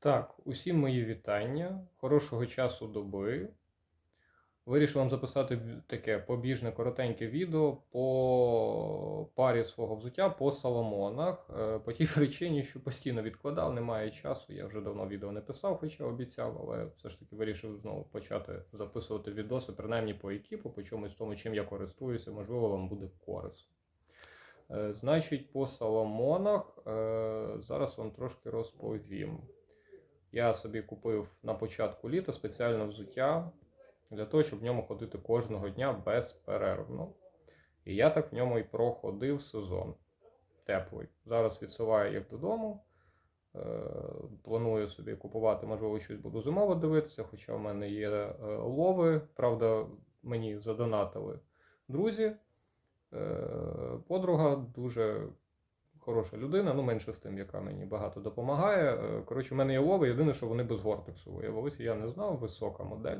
Так, усім мої вітання, хорошого часу доби. Вирішив вам записати таке побіжне коротеньке відео по парі свого взуття по Соломонах. Е, По тій причині, що постійно відкладав, немає часу. Я вже давно відео не писав, хоча обіцяв, але все ж таки вирішив знову почати записувати відоси, принаймні по екіпу, по чомусь тому, чим я користуюся, можливо, вам буде корисно. Е, Значить, по Соломонах е, зараз вам трошки розповім. Я собі купив на початку літа спеціальне взуття для того, щоб в ньому ходити кожного дня безперервно. І я так в ньому і проходив сезон теплий. Зараз відсилаю їх додому. Е, Планую собі купувати, можливо, щось буду зимово дивитися, хоча в мене є е, лови. Правда, мені задонатили друзі. Е, Подруга дуже хороша людина, ну менше з тим, яка мені багато допомагає. Е, Коротше, в мене є лови, єдине, що вони без гортексу виявилися. Я не знав, висока модель.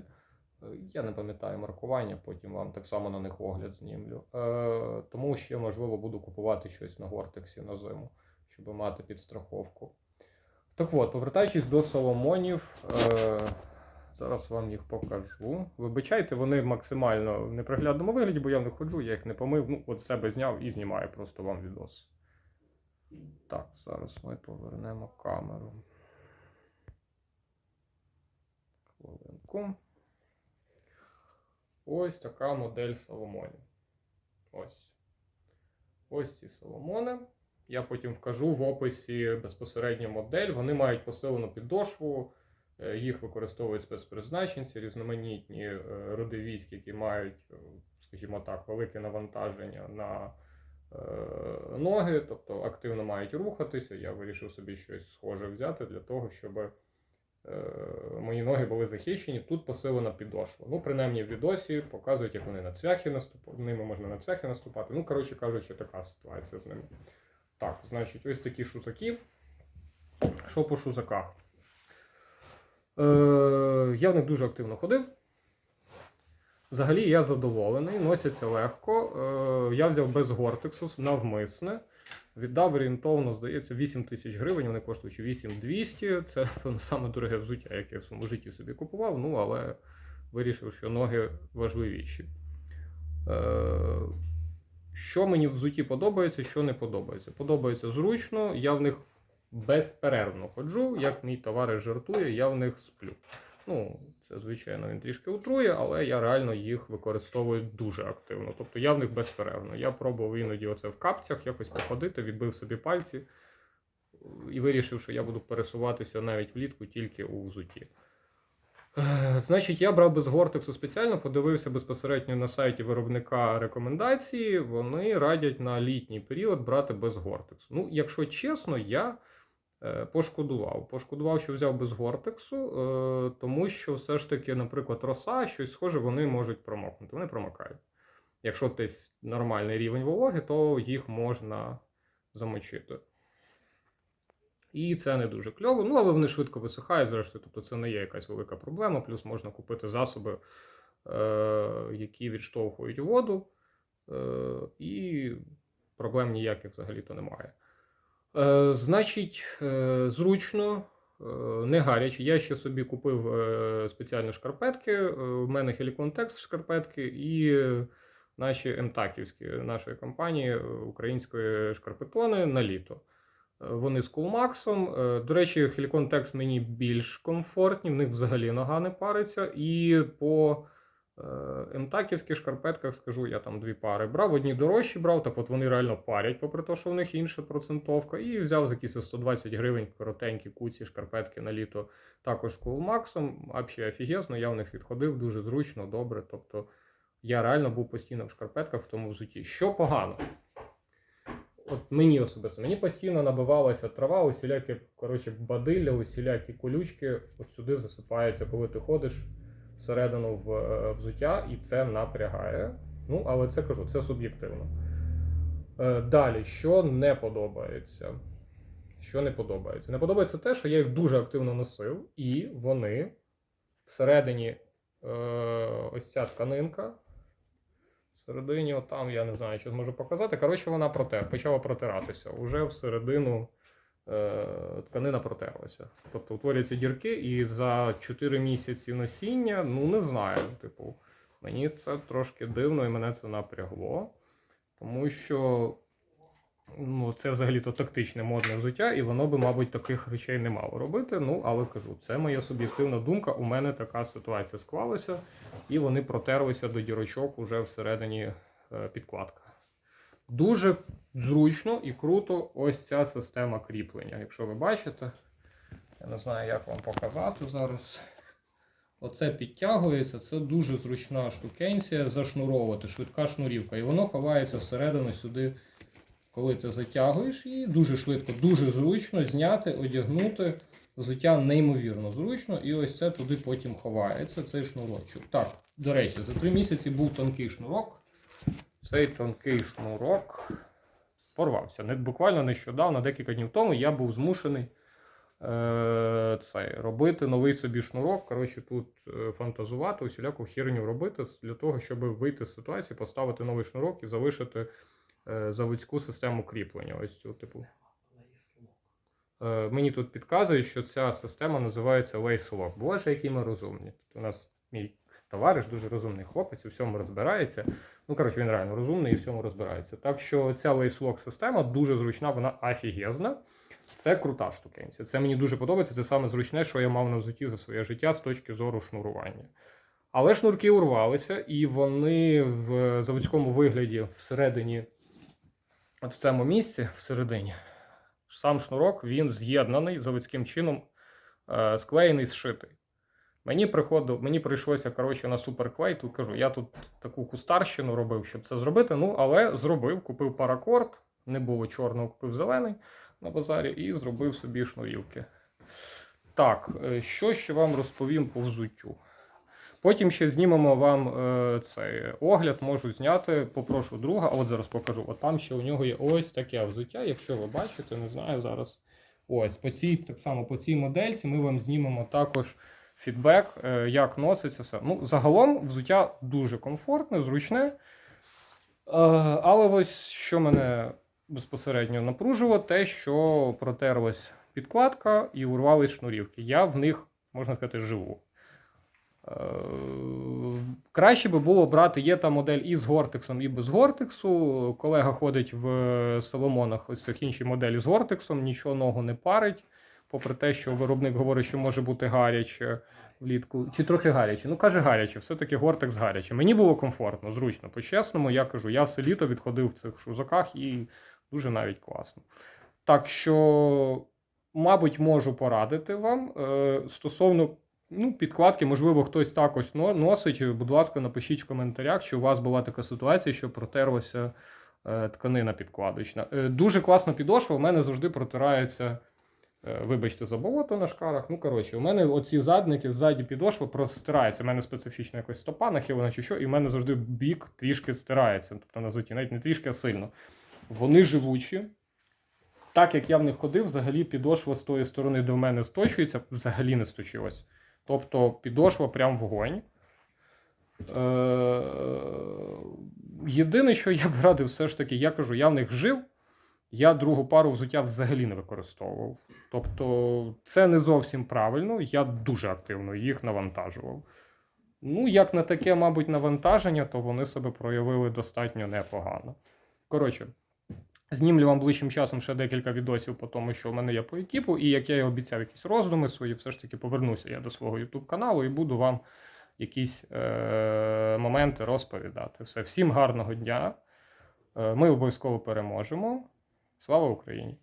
Е, Я не пам'ятаю маркування, потім вам так само на них огляд знімлю. Е, тому ще, можливо, буду купувати щось на гортексі на зиму, щоб мати підстраховку. Так от, повертаючись до Соломонів, зараз вам їх покажу. Вибачайте, вони максимально в неприглядному вигляді, бо я них ходжу, я їх не помив. Ну, от себе зняв і знімаю просто вам відос. Так, зараз ми повернемо камеру. Хвилинку. Ось така модель Соломонів. Ось. Ось ці Соломони. Я потім вкажу в описі безпосередньо модель. Вони мають посилену підошву, е, їх використовують спецпризначенці, різноманітні е, роди військ, які мають, е, скажімо так, велике навантаження на ноги, тобто активно мають рухатися. Я вирішив собі щось схоже взяти для того, щоб е, мої ноги були захищені. Тут посилена підошва. Ну, принаймні в відосі показують, як вони на цвяхи наступають. Ними можна на цвяхи наступати. Ну, коротше кажучи, така ситуація з ними. Так, значить, ось такі шузаки. Що по шузаках? Е, я в них дуже активно ходив. Взагалі я задоволений, носяться легко. Е, я взяв без гортексу навмисне. Віддав орієнтовно, здається, 8 тисяч гривень. Вони коштують 8200. Це напевно, саме дороге взуття, яке я в своєму житті собі купував. Ну, але вирішив, що ноги важливіші. Е, що мені в взутті подобається, що не подобається. Подобається зручно, я в них безперервно ходжу. Як мій товариш жартує, я в них сплю. Ну, це, звичайно, він трішки утрує, але я реально їх використовую дуже активно. Тобто я в них безперервно. Я пробував іноді оце в капцях якось походити, відбив собі пальці і вирішив, що я буду пересуватися навіть влітку тільки у взуті. Е, Значить, я брав без гортексу спеціально, подивився безпосередньо на сайті виробника рекомендації. Вони радять на літній період брати без гортексу. Ну, якщо чесно, я е, пошкодував. Пошкодував, що взяв без гортексу, е, тому що все ж таки, наприклад, роса, щось схоже, вони можуть промокнути. Вони промокають. Якщо десь нормальний рівень вологи, то їх можна замочити. І це не дуже кльово. Ну, але вони швидко висихають, зрештою, тобто це не є якась велика проблема. Плюс можна купити засоби, е, які відштовхують воду, е, і проблем ніяких взагалі-то немає. Е, значить, е, зручно, е, не гаряче. Я ще собі купив е, спеціальні шкарпетки. Е, в мене Helicon Tex шкарпетки і наші МТАКівські нашої компанії української шкарпетони на літо. Вони з Кулмаксом. До речі, Tex мені більш комфортні, в них взагалі нога не париться. І по МТАКівських шкарпетках скажу, я там дві пари брав. Одні дорожчі брав, так от вони реально парять, попри те, що в них інша процентовка. І взяв за якісь 120 гривень коротенькі куці шкарпетки на літо також з Кулмаксом. Взагалі офігезно, я в них відходив дуже зручно, добре. Тобто я реально був постійно в шкарпетках в тому взуті. Що погано? От мені особисто, мені постійно набивалася трава, усілякі, коротше, бадилля, усілякі колючки от сюди засипаються, коли ти ходиш всередину в е, взуття, і це напрягає. Ну, але це кажу, це суб'єктивно. Е, Далі, що не подобається? Що не подобається? Не подобається те, що я їх дуже активно носив, і вони всередині е, ось ця тканинка. Всередині, отам, я не знаю, що зможу показати. Коротше, вона проте, почала протиратися. Уже всередину е, тканина протерлася. Тобто утворюються дірки, і за 4 місяці носіння, ну не знаю, типу, мені це трошки дивно і мене це напрягло. Тому що ну, це взагалі-то тактичне модне взуття, і воно би, мабуть, таких речей не мало робити. Ну, але кажу, це моя суб'єктивна думка. У мене така ситуація склалася, і вони протерлися до дірочок уже всередині е, підкладка. Дуже зручно і круто ось ця система кріплення. Якщо ви бачите, я не знаю, як вам показати зараз. Оце підтягується, це дуже зручна штукенція зашнуровувати, швидка шнурівка. І воно ховається всередину сюди, коли ти затягуєш її, дуже швидко, дуже зручно зняти, одягнути. Взуття неймовірно зручно, і ось це туди потім ховається, цей шнурочок. Так, до речі, за три місяці був тонкий шнурок. Цей тонкий шнурок порвався. Не, буквально нещодавно, декілька днів тому, я був змушений е, цей, робити новий собі шнурок. Коротше, тут е, фантазувати, усіляку херню робити для того, щоб вийти з ситуації, поставити новий шнурок і залишити е, заводську систему кріплення. Ось цю типу. Е, мені тут підказують, що ця система називається Lace Lock. Боже, які ми розумні. Тут у нас мій товариш, дуже розумний хлопець, у всьому розбирається. Ну, коротше, він реально розумний і в всьому розбирається. Так що ця Lock система дуже зручна, вона офігезна. Це крута штукенція. Це мені дуже подобається. Це саме зручне, що я мав на взуті за своє життя з точки зору шнурування. Але шнурки урвалися, і вони в заводському вигляді всередині, от в цьому місці, всередині, сам шнурок він з'єднаний заводським чином, е, склеєний, зшитий. Мені приходив, мені прийшлося коротше, на суперклей. Тут кажу, я тут таку кустарщину робив, щоб це зробити. Ну, але зробив, купив паракорд, не було чорного, купив зелений на базарі і зробив собі шнурівки. Так, е, що ще вам розповім по взуттю? Потім ще знімемо вам е, цей огляд, можу зняти, попрошу друга. От зараз покажу. От там ще у нього є ось таке взуття. Якщо ви бачите, не знаю зараз. Ось по цій, так само по цій модельці ми вам знімемо також фідбек, е, як носиться все. Ну, загалом взуття дуже комфортне, зручне. Е, але ось що мене безпосередньо напружувало, те, що протерлась підкладка і урвались шнурівки. Я в них, можна сказати, живу. Е, Краще би було брати, є та модель і з гортексом, і без гортексу. Колега ходить в Соломонах, ось цих інші моделі з гортексом, нічого ногу не парить. Попри те, що виробник говорить, що може бути гаряче влітку, чи трохи гаряче. Ну, каже, гаряче, все-таки гортекс гаряче. Мені було комфортно, зручно. По-чесному, я кажу, я все літо відходив в цих шузаках і дуже навіть класно. Так що, мабуть, можу порадити вам е, стосовно ну, підкладки, можливо, хтось також но- носить. Будь ласка, напишіть в коментарях, чи у вас була така ситуація, що протерлася е, тканина підкладочна. Е, дуже класна підошва, у мене завжди протирається. Е, Вибачте, за болото на шкарах. Ну, коротше, у мене оці задники, ззаді підошва простираються. У мене специфічна якось стопа нахилена чи що, і в мене завжди бік трішки стирається. Тобто на взуті, навіть не трішки, а сильно. Вони живучі. Так як я в них ходив, взагалі підошва з тої сторони до мене сточується, взагалі не сточилась. Тобто підошва прям вогонь. Е, Єдине, що я б радив, все ж таки, я кажу, я в них жив, я другу пару взуття взагалі не використовував. Тобто, це не зовсім правильно, я дуже активно їх навантажував. Ну, як на таке, мабуть, навантаження, то вони себе проявили достатньо непогано. Коротше, знімлю вам ближчим часом ще декілька відосів по тому, що в мене є по екіпу, і як я і обіцяв, якісь роздуми свої, все ж таки повернуся я до свого YouTube каналу і буду вам якісь е- моменти розповідати. Все, всім гарного дня. Е, ми обов'язково переможемо. Слава Україні!